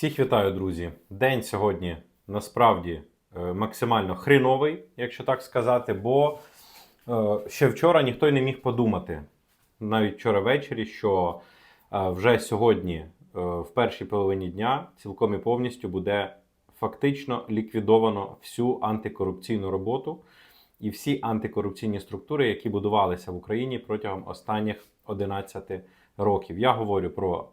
Всіх вітаю, друзі. День сьогодні насправді е, максимально хріновий, якщо так сказати, бо е, ще вчора ніхто не міг подумати, навіть вчора ввечері, що е, вже сьогодні, в першій половині дня, цілком і повністю буде фактично ліквідовано всю антикорупційну роботу і всі антикорупційні структури, які будувалися в Україні протягом останніх 11 років. Я говорю про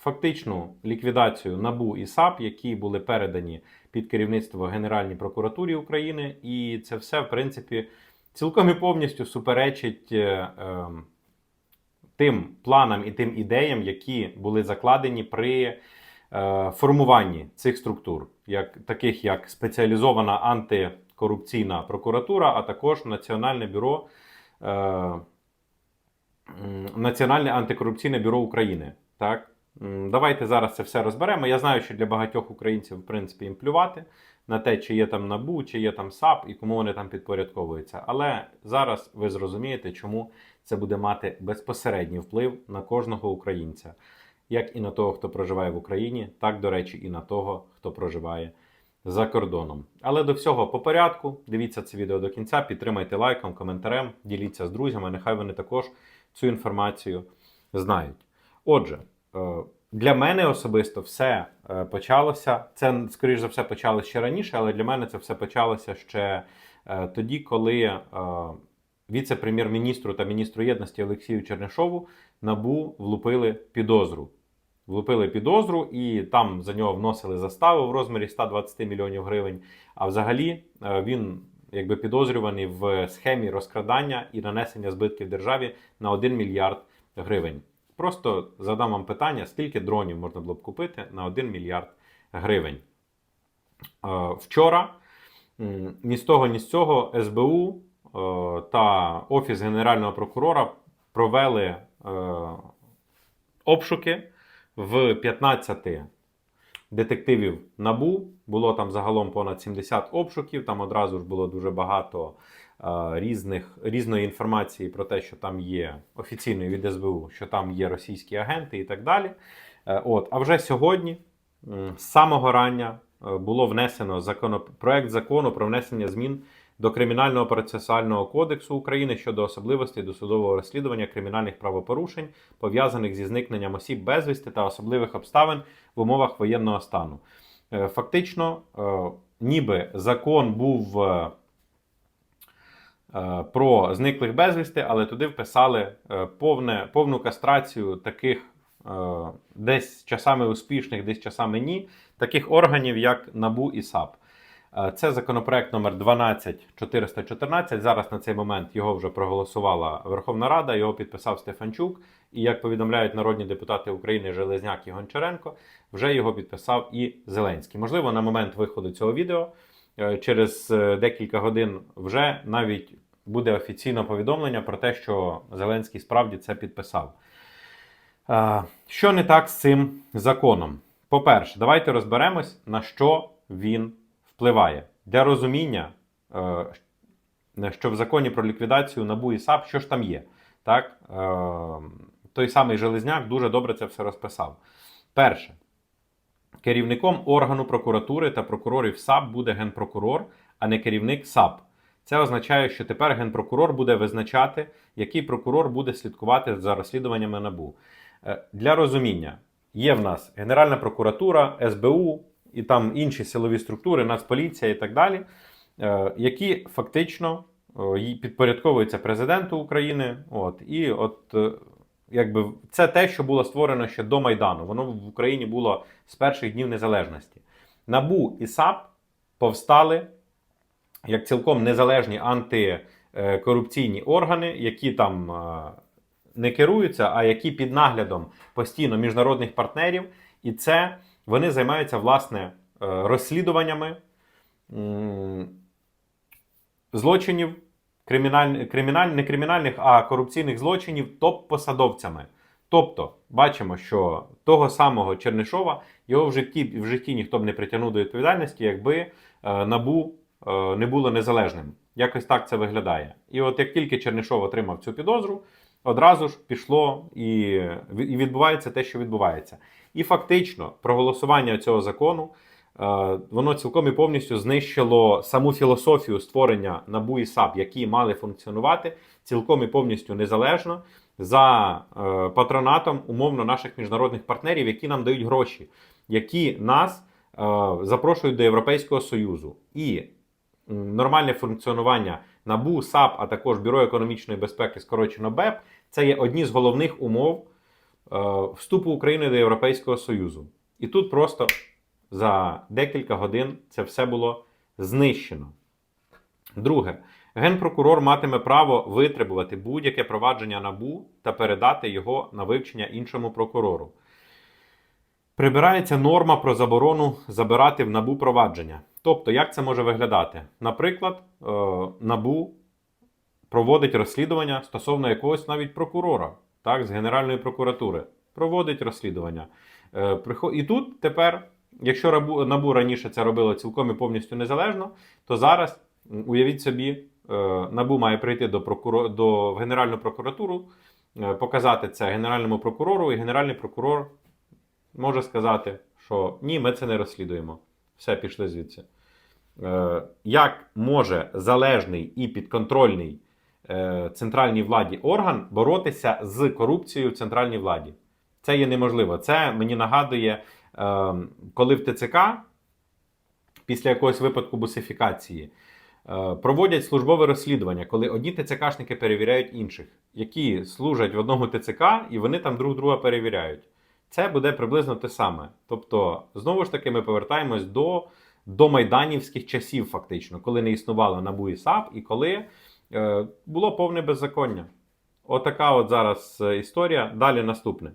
фактичну ліквідацію НАБУ і САП, які були передані під керівництво Генеральній прокуратурі України, і це все, в принципі, цілком і повністю суперечить е, е, тим планам і тим ідеям, які були закладені при е, формуванні цих структур, як таких як спеціалізована антикорупційна прокуратура, а також Національне бюро. Е, Національне антикорупційне бюро України. Так? Давайте зараз це все розберемо. Я знаю, що для багатьох українців, в принципі, їм плювати на те, чи є там НАБУ, чи є там САП і кому вони там підпорядковуються. Але зараз ви зрозумієте, чому це буде мати безпосередній вплив на кожного українця, як і на того, хто проживає в Україні, так, до речі, і на того, хто проживає за кордоном. Але до всього по порядку. Дивіться це відео до кінця, підтримайте лайком, коментарем, діліться з друзями. Нехай вони також цю інформацію знають. Отже, для мене особисто все е, почалося. Це, скоріш за все, почалося ще раніше, але для мене це все почалося ще е, тоді, коли е, віце-прем'єр-міністру та міністру єдності Олексію Чернишову набу влупили підозру. Влупили підозру, і там за нього вносили заставу в розмірі 120 мільйонів гривень. А взагалі е, він якби підозрюваний в схемі розкрадання і нанесення збитків державі на 1 мільярд гривень. Просто задам вам питання, скільки дронів можна було б купити на 1 мільярд гривень. Е, Вчора ні з того, ні з цього СБУ е, та Офіс Генерального прокурора провели е, обшуки в 15 детективів НАБУ. Було там загалом понад 70 обшуків. Там одразу ж було дуже багато різних, різної інформації про те, що там є офіційної від СБУ, що там є російські агенти і так далі. Е, От, а вже сьогодні, з самого рання, е, було внесено законо, проект закону про внесення змін до Кримінального процесуального кодексу України щодо особливостей досудового розслідування кримінальних правопорушень, пов'язаних зі зникненням осіб безвісти та особливих обставин в умовах воєнного стану. Е, Фактично, е, ніби закон був е, е, про зниклих безвісти, але туди вписали е, повне, повну кастрацію таких е, десь часами успішних, десь часами ні, таких органів, як НАБУ і САП. Е, Це законопроект номер 12414. Зараз на цей момент його вже проголосувала Верховна Рада, його підписав Стефанчук. І як повідомляють народні депутати України Железняк і Гончаренко, вже його підписав і Зеленський. Можливо, на момент виходу цього відео е, через е, декілька годин вже навіть буде офіційне повідомлення про те, що Зеленський справді це підписав. Е, Що не так з цим законом? По-перше, давайте розберемось, на що він впливає. Для розуміння, е, що в законі про ліквідацію НАБУ і САП, що ж там є. Так? Е, Той самий Железняк дуже добре це все розписав. Перше, керівником органу прокуратури та прокурорів САП буде генпрокурор, а не керівник САП. Це означає, що тепер генпрокурор буде визначати, який прокурор буде слідкувати за розслідуваннями НАБУ. Е, Для розуміння, є в нас Генеральна прокуратура, СБУ і там інші силові структури, Нацполіція і так далі, е, які фактично е, підпорядковуються президенту України. От, і от якби це те, що було створено ще до Майдану. Воно в Україні було з перших днів незалежності. НАБУ і САП повстали як цілком незалежні антикорупційні органи, які там е, не керуються, а які під наглядом постійно міжнародних партнерів, і це вони займаються власне е, розслідуваннями злочинів, криміналь, криміналь, не кримінальних, а корупційних злочинів топ-посадовцями. Тобто, бачимо, що того самого Чернишова його в житті, в житті ніхто б не притягнув до відповідальності, якби е, набу е, не було незалежним. Якось так це виглядає. І от як тільки Чернишов отримав цю підозру, одразу ж пішло і, і відбувається те, що відбувається. І фактично проголосування цього закону воно цілком і повністю знищило саму філософію створення НАБУ і САП, які мали функціонувати цілком і повністю незалежно за е, патронатом умовно наших міжнародних партнерів, які нам дають гроші, які нас е, запрошують до Європейського Союзу. І нормальне функціонування НАБУ, САП, а також Бюро економічної безпеки, скорочено БЕП, це є одні з головних умов е, вступу України до Європейського Союзу. І тут просто за декілька годин це все було знищено. Друге, генпрокурор матиме право витребувати будь-яке провадження НАБУ та передати його на вивчення іншому прокурору. Прибирається норма про заборону забирати в НАБУ провадження. Тобто, як це може виглядати? Наприклад, е, НАБУ проводить розслідування стосовно якогось навіть прокурора, так, з Генеральної прокуратури. Проводить розслідування. Е, І тут тепер, якщо НАБУ раніше це робило цілком і повністю незалежно, то зараз уявіть собі, е, НАБУ має прийти до, прокуро... до Генеральну прокуратуру, е, показати це Генеральному прокурору, і Генеральний прокурор може сказати, що ні, ми це не розслідуємо. Все, пішли звідси. Е, Як може залежний і підконтрольний центральній владі орган боротися з корупцією в центральній владі? Це є неможливо. Це мені нагадує, коли в ТЦК після якогось випадку бусифікації е, проводять службове розслідування, коли одні ТЦКшники перевіряють інших, які служать в одному ТЦК і вони там друг друга перевіряють. Це буде приблизно те саме. Тобто, знову ж таки, ми повертаємось до, до майданівських часів, фактично, коли не існувало НАБУ і САП, і коли е, було повне беззаконня. Отака от зараз е, історія. Далі наступне.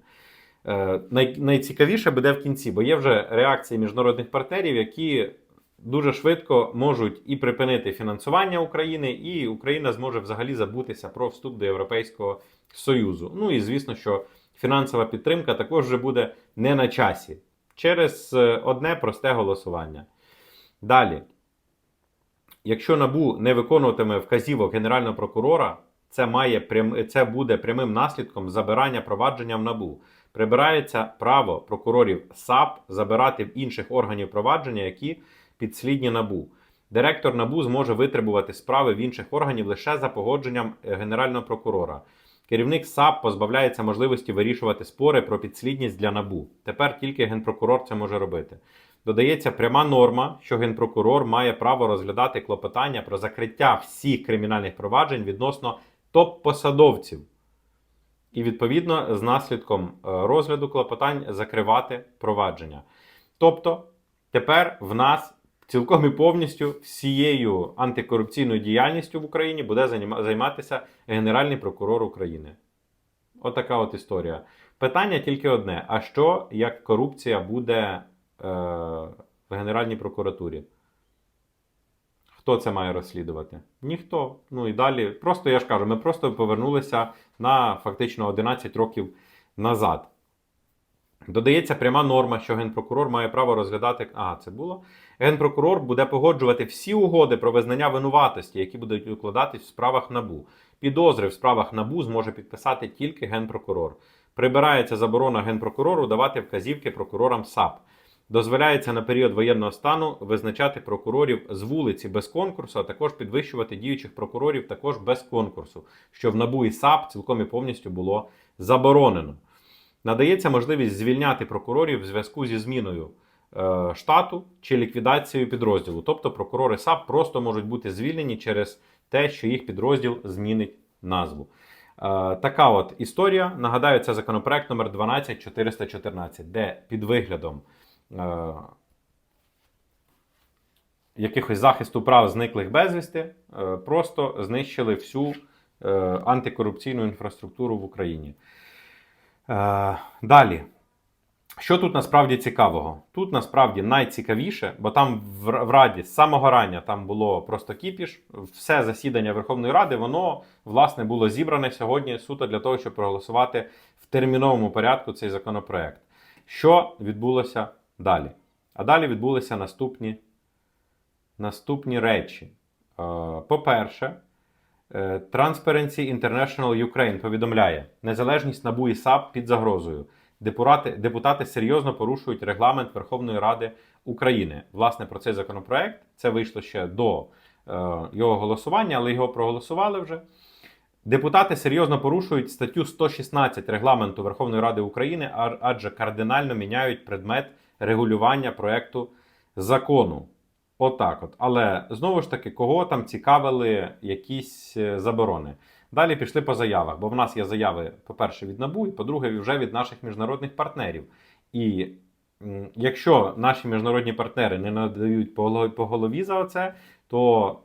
Е, най, найцікавіше буде в кінці, бо є вже реакції міжнародних партнерів, які дуже швидко можуть і припинити фінансування України, і Україна зможе взагалі забутися про вступ до Європейського Союзу. Ну і звісно, що фінансова підтримка також вже буде не на часі через е, одне просте голосування. Далі, якщо НАБУ не виконуватиме вказівок Генерального прокурора, це, має прям... це буде прямим наслідком забирання провадження в НАБУ. Прибирається право прокурорів САП забирати в інших органів провадження, які підслідні НАБУ. Директор НАБУ зможе витребувати справи в інших органів лише за погодженням е, Генерального прокурора. Керівник САП позбавляється можливості вирішувати спори про підслідність для НАБУ. Тепер тільки генпрокурор це може робити. Додається пряма норма, що генпрокурор має право розглядати клопотання про закриття всіх кримінальних проваджень відносно топ-посадовців. І відповідно з наслідком е, розгляду клопотань закривати провадження. Тобто, тепер в нас цілком і повністю всією антикорупційною діяльністю в Україні буде займатися Генеральний прокурор України. Отака от історія. Питання тільки одне: а що як корупція буде е, в Генеральній прокуратурі? Хто це має розслідувати? Ніхто. Ну і далі. Просто я ж кажу, ми просто повернулися на фактично 11 років назад. Додається пряма норма, що генпрокурор має право розглядати. А, це було. Генпрокурор буде погоджувати всі угоди про визнання винуватості, які будуть укладатись в справах НАБУ. Підозри в справах НАБУ зможе підписати тільки генпрокурор. Прибирається заборона генпрокурору давати вказівки прокурорам САП. Дозволяється на період воєнного стану визначати прокурорів з вулиці без конкурсу, а також підвищувати діючих прокурорів також без конкурсу, що в НАБУ і САП цілком і повністю було заборонено. Надається можливість звільняти прокурорів в зв'язку зі зміною е, штату чи ліквідацією підрозділу. Тобто прокурори САП просто можуть бути звільнені через те, що їх підрозділ змінить назву. Е, така от історія. Нагадаю, це законопроект номер 12414, де під виглядом е, якихось захисту прав зниклих безвісти е, просто знищили всю е, антикорупційну інфраструктуру в Україні. Е, далі. Що тут насправді цікавого? Тут насправді найцікавіше, бо там в Раді з самого рання там було просто кіпіш. Все засідання Верховної Ради, воно власне було зібране сьогодні суто для того, щоб проголосувати в терміновому порядку цей законопроект. Що відбулося далі? А далі відбулися наступні, наступні речі. Е, По-перше, Е, Transparency International Ukraine повідомляє, незалежність НАБУ і САП під загрозою. депутати, депутати серйозно порушують регламент Верховної Ради України. Власне, про цей законопроект це вийшло ще до е, його голосування, але його проголосували вже. Депутати серйозно порушують статтю 116 регламенту Верховної Ради України, адже кардинально міняють предмет регулювання проекту закону. Отак от. Але знову ж таки, кого там цікавили якісь е, заборони? Далі пішли по заявах, бо в нас є заяви, по-перше, від НАБУ, і по-друге, вже від наших міжнародних партнерів. І якщо наші міжнародні партнери не надають по голові, за оце, то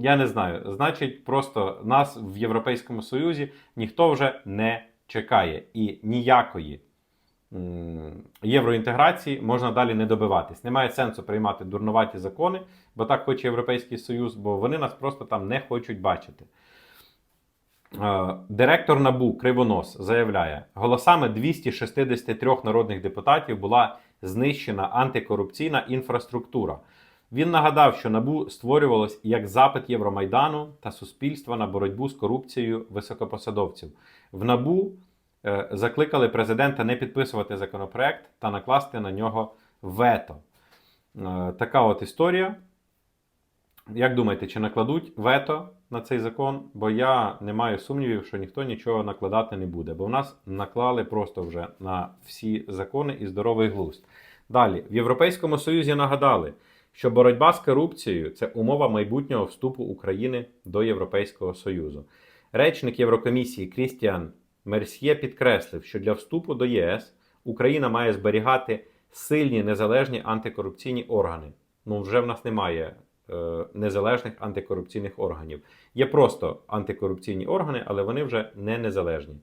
я не знаю, значить, просто нас в Європейському Союзі ніхто вже не чекає і ніякої євроінтеграції можна далі не добиватись. Немає сенсу приймати дурнуваті закони, бо так хоче Європейський Союз, бо вони нас просто там не хочуть бачити. Е, Директор НАБУ Кривонос заявляє, голосами 263 народних депутатів була знищена антикорупційна інфраструктура. Він нагадав, що НАБУ створювалось як запит Євромайдану та суспільства на боротьбу з корупцією високопосадовців. В НАБУ закликали президента не підписувати законопроект та накласти на нього вето. Е, Така от історія. Як думаєте, чи накладуть вето на цей закон? Бо я не маю сумнівів, що ніхто нічого накладати не буде, бо в нас наклали просто вже на всі закони і здоровий глузд. Далі, в Європейському Союзі нагадали, що боротьба з корупцією це умова майбутнього вступу України до Європейського Союзу. Речник Єврокомісії Крістіан Мерсьє підкреслив, що для вступу до ЄС Україна має зберігати сильні незалежні антикорупційні органи. Ну, вже в нас немає е, незалежних антикорупційних органів. Є просто антикорупційні органи, але вони вже не незалежні.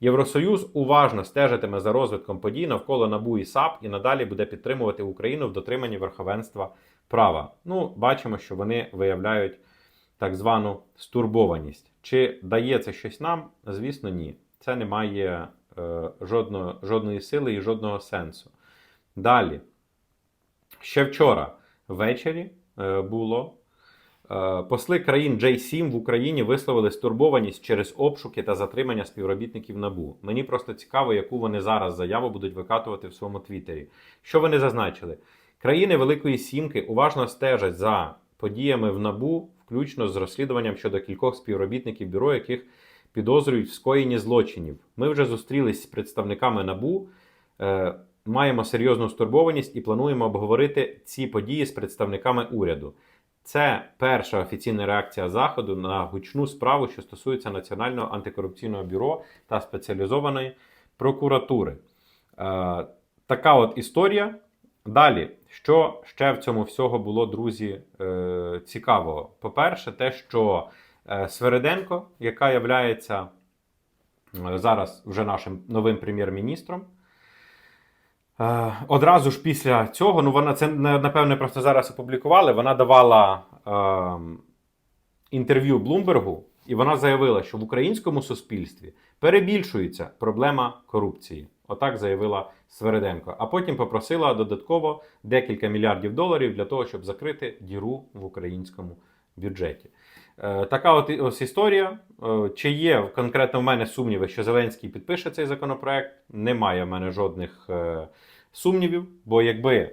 Євросоюз уважно стежитиме за розвитком подій навколо НАБУ і САП і надалі буде підтримувати Україну в дотриманні верховенства права. Ну, бачимо, що вони виявляють так звану стурбованість. Чи дає це щось нам? Звісно, ні. Це не має е, жодного, жодної сили і жодного сенсу. Далі. Ще вчора ввечері е, було. Е, Посли країн J7 в Україні висловили стурбованість через обшуки та затримання співробітників НАБУ. Мені просто цікаво, яку вони зараз заяву будуть викатувати в своєму твіттері. Що вони зазначили? Країни Великої Сімки уважно стежать за подіями в НАБУ, включно з розслідуванням щодо кількох співробітників бюро, яких підозрюють в скоєнні злочинів. Ми вже зустрілись з представниками НАБУ. Е, Маємо серйозну стурбованість і плануємо обговорити ці події з представниками уряду. Це перша офіційна реакція Заходу на гучну справу, що стосується Національного антикорупційного бюро та спеціалізованої прокуратури. Е, така от історія. Далі, що ще в цьому всього було, друзі, е, цікавого? По-перше, те, що Свериденко, яка є зараз вже нашим новим прем'єр-міністром, Е, Одразу ж після цього, ну вона це напевне просто зараз опублікували. Вона давала е, інтерв'ю Блумбергу, і вона заявила, що в українському суспільстві перебільшується проблема корупції. Отак заявила Свериденко. А потім попросила додатково декілька мільярдів доларів для того, щоб закрити діру в українському бюджеті. Е, така от ось історія. Е, Чи є конкретно в мене сумніви, що Зеленський підпише цей законопроект? Немає в мене жодних е, сумнівів, бо якби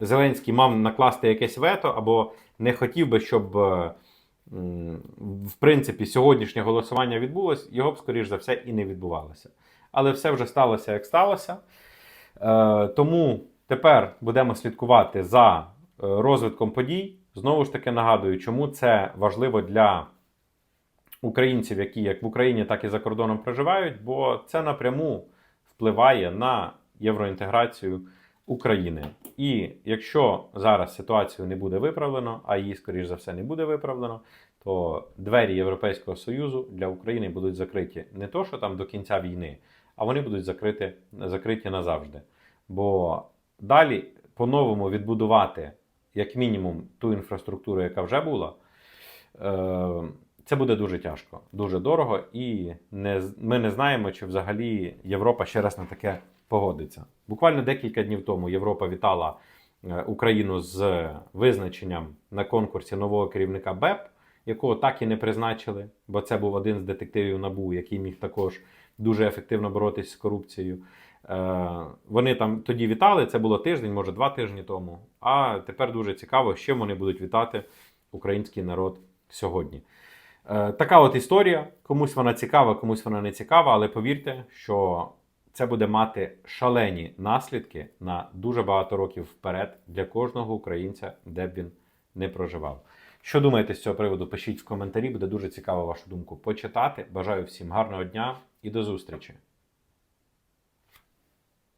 Зеленський мав накласти якесь вето або не хотів би, щоб в принципі сьогоднішнє голосування відбулось, його б, скоріш за все, і не відбувалося. Але все вже сталося, як сталося. Тому тепер будемо слідкувати за розвитком подій. Знову ж таки нагадую, чому це важливо для українців, які як в Україні, так і за кордоном проживають, бо це напряму впливає на євроінтеграцію України. І якщо зараз ситуацію не буде виправлено, а її, скоріш за все, не буде виправлено, то двері Європейського Союзу для України будуть закриті не то, що там до кінця війни, а вони будуть закриті, закриті назавжди. Бо далі по-новому відбудувати, як мінімум, ту інфраструктуру, яка вже була, е, це буде дуже тяжко, дуже дорого, і не, ми не знаємо, чи взагалі Європа ще раз на таке погодиться. Буквально декілька днів тому Європа вітала е, Україну з визначенням на конкурсі нового керівника БЕП, якого так і не призначили, бо це був один з детективів НАБУ, який міг також дуже ефективно боротись з корупцією. Е, Вони там тоді вітали, це було тиждень, може два тижні тому. А тепер дуже цікаво, з чим вони будуть вітати український народ сьогодні. Е, Така от історія. Комусь вона цікава, комусь вона не цікава, але повірте, що це буде мати шалені наслідки на дуже багато років вперед для кожного українця, де б він не проживав. Що думаєте з цього приводу? Пишіть в коментарі, буде дуже цікаво вашу думку почитати. Бажаю всім гарного дня і до зустрічі!